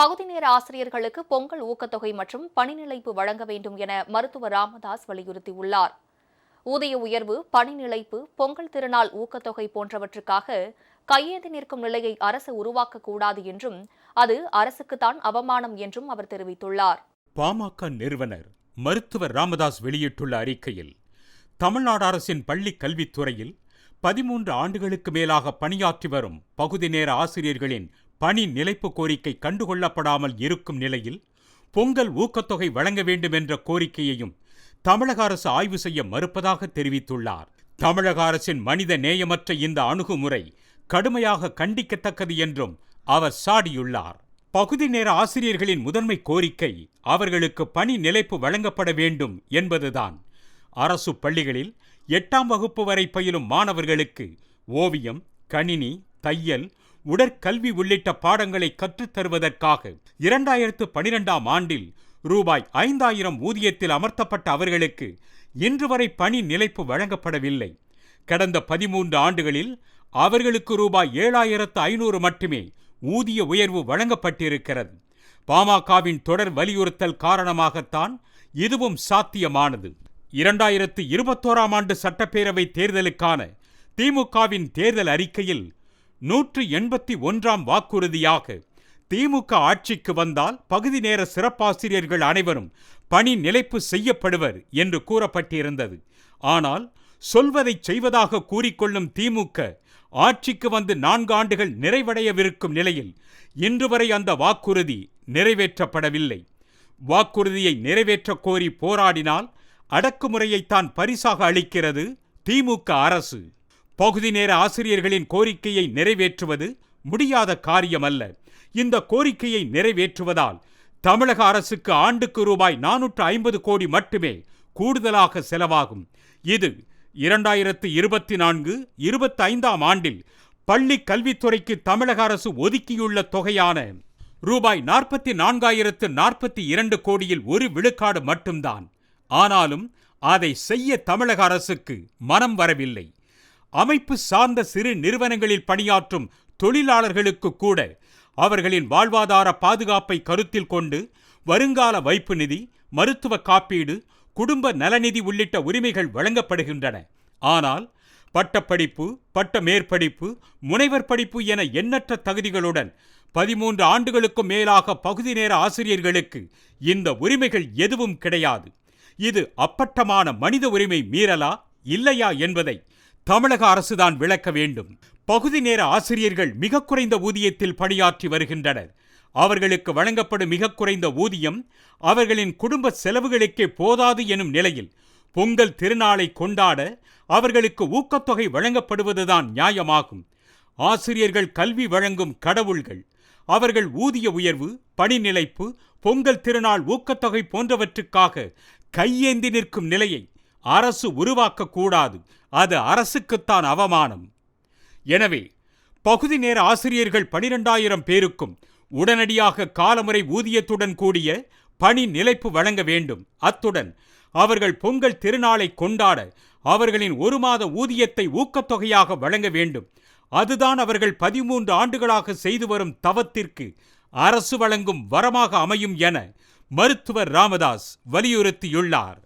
பகுதி நேர ஆசிரியர்களுக்கு பொங்கல் ஊக்கத்தொகை மற்றும் பணிநிலைப்பு வழங்க வேண்டும் என மருத்துவர் ராமதாஸ் வலியுறுத்தியுள்ளார். ஊதிய உயர்வு பணிநிலைப்பு பொங்கல் திருநாள் ஊக்கத்தொகை போன்றவற்றுக்காக கையேந்தி நிற்கும் நிலையை அரசு உருவாக்கக்கூடாது என்றும் அது அரசுக்குத்தான் அவமானம் என்றும் அவர் தெரிவித்துள்ளார். பாமக நிறுவனர் மருத்துவர் ராமதாஸ் வெளியிட்டுள்ள அறிக்கையில் தமிழ்நாடு அரசின் பள்ளி கல்வித்துறையில் பதிமூன்று ஆண்டுகளுக்கு மேலாக பணியாற்றி வரும் பகுதி நேர ஆசிரியர்களின் பணி நிலைப்பு கோரிக்கை கண்டுகொள்ளப்படாமல் இருக்கும் நிலையில் பொங்கல் ஊக்கத்தொகை வழங்க வேண்டும் என்ற கோரிக்கையையும் தமிழக அரசு ஆய்வு செய்ய மறுப்பதாக தெரிவித்துள்ளார். தமிழக அரசின் மனித நேயமற்ற இந்த அணுகுமுறை கடுமையாக கண்டிக்கத்தக்கது என்றும் அவர் சாடியுள்ளார். பகுதி நேர ஆசிரியர்களின் முதன்மை கோரிக்கை அவர்களுக்கு பணி நிலைப்பு வழங்கப்பட வேண்டும் என்பதுதான். அரசு பள்ளிகளில் எட்டாம் வகுப்பு வரை பயிலும் மாணவர்களுக்கு ஓவியம் கணினி தையல் உடற்கல்வி உள்ளிட்ட பாடங்களை கற்றுத் தருவதற்காக இரண்டாயிரத்து பனிரெண்டாம் ஆண்டில் ரூபாய் ஐந்தாயிரம் ஊதியத்தில் அமர்த்தப்பட்ட அவர்களுக்கு இன்று வரை பணி நிலைப்பு வழங்கப்படவில்லை. கடந்த பதிமூன்று ஆண்டுகளில் அவர்களுக்கு ரூபாய் ஏழாயிரத்து ஐநூறு மட்டுமே ஊதிய உயர்வு வழங்கப்பட்டிருக்கிறது. பாமகவின் தொடர் வலியுறுத்தல் காரணமாகத்தான் இதுவும் சாத்தியமானது. இரண்டாயிரத்து இருபத்தோராம் ஆண்டு சட்டப்பேரவை தேர்தலுக்கான திமுகவின் தேர்தல் அறிக்கையில் நூற்று எண்பத்தி ஒன்றாம் வாக்குறுதியாக திமுக ஆட்சிக்கு வந்தால் பகுதி நேர சிறப்பாசிரியர்கள் அனைவரும் பணி நிலைப்பு செய்யப்படுவர் என்று கூறப்பட்டிருந்தது. ஆனால் சொல்வதை செய்வதாக கூறிக்கொள்ளும் திமுக ஆட்சிக்கு வந்து நான்கு ஆண்டுகள் நிறைவடையவிருக்கும் நிலையில் இன்று வரை அந்த வாக்குறுதி நிறைவேற்றப்படவில்லை. வாக்குறுதியை நிறைவேற்றக் கோரி போராடினால் அடக்குமுறையைத்தான் பரிசாக அளிக்கிறது திமுக அரசு. பகுதி நேர ஆசிரியர்களின் கோரிக்கையை நிறைவேற்றுவது முடியாத காரியமல்ல. இந்த கோரிக்கையை நிறைவேற்றுவதால் தமிழக அரசுக்கு ஆண்டுக்கு ரூபாய் நானூற்று ஐம்பது கோடி மட்டுமே கூடுதலாக செலவாகும். இது இரண்டாயிரத்து இருபத்தி நான்கு இருபத்தி ஐந்தாம் ஆண்டில் பள்ளி கல்வித்துறைக்கு தமிழக அரசு ஒதுக்கியுள்ள தொகையான ரூபாய் நாற்பத்தி நான்காயிரத்து நாற்பத்தி இரண்டு கோடியில் ஒரு விழுக்காடு மட்டும்தான். ஆனாலும் அதை செய்ய தமிழக அரசுக்கு மனம் வரவில்லை. அமைப்பு சார்ந்த சிறு நிறுவனங்களில் பணியாற்றும் தொழிலாளர்களுக்கு கூட அவர்களின் வாழ்வாதார பாதுகாப்பை கருத்தில் கொண்டு வருங்கால வைப்பு நிதி மருத்துவ காப்பீடு குடும்ப நலநிதி உள்ளிட்ட உரிமைகள் வழங்கப்படுகின்றன. ஆனால் பட்டப்படிப்பு பட்ட மேற்படிப்பு முனைவர் படிப்பு என எண்ணற்ற தகுதிகளுடன் பதிமூன்று ஆண்டுகளுக்கும் மேலாக பகுதி நேர ஆசிரியர்களுக்கு இந்த உரிமைகள் எதுவும் கிடையாது. இது அப்பட்டமான மனித உரிமை மீறலா இல்லையா என்பதை தமிழக அரசுதான் விளக்க வேண்டும். பகுதி நேர ஆசிரியர்கள் மிக குறைந்த ஊதியத்தில் பணியாற்றி வருகின்றனர். அவர்களுக்கு வழங்கப்படும் மிக குறைந்த ஊதியம் அவர்களின் குடும்ப செலவுகளுக்கே போதாது எனும் நிலையில் பொங்கல் திருநாளை கொண்டாட அவர்களுக்கு ஊக்கத்தொகை வழங்கப்படுவதுதான் நியாயமாகும். ஆசிரியர்கள் கல்வி வழங்கும் கடவுள்கள் அவர்கள் ஊதிய உயர்வு பணி நிலைப்பு பொங்கல் திருநாள் ஊக்கத்தொகை போன்றவற்றுக்காக கையேந்தி நிற்கும் நிலையை அரசு உருவாக்கக்கூடாது. அது அரசுக்குத்தான் அவமானம். எனவே பகுதி நேர ஆசிரியர்கள் பனிரெண்டாயிரம் பேருக்கும் உடனடியாக காலமுறை ஊதியத்துடன் கூடிய பணி நிலைப்பு வழங்க வேண்டும். அத்துடன் அவர்கள் பொங்கல் திருநாளை கொண்டாட அவர்களின் ஒரு மாத ஊதியத்தை ஊக்கத்தொகையாக வழங்க வேண்டும். அதுதான் அவர்கள் பதிமூன்று ஆண்டுகளாக செய்து வரும் தவத்திற்கு அரசு வழங்கும் வரமாக அமையும் என மருத்துவர் ராமதாஸ் வலியுறுத்தியுள்ளார்.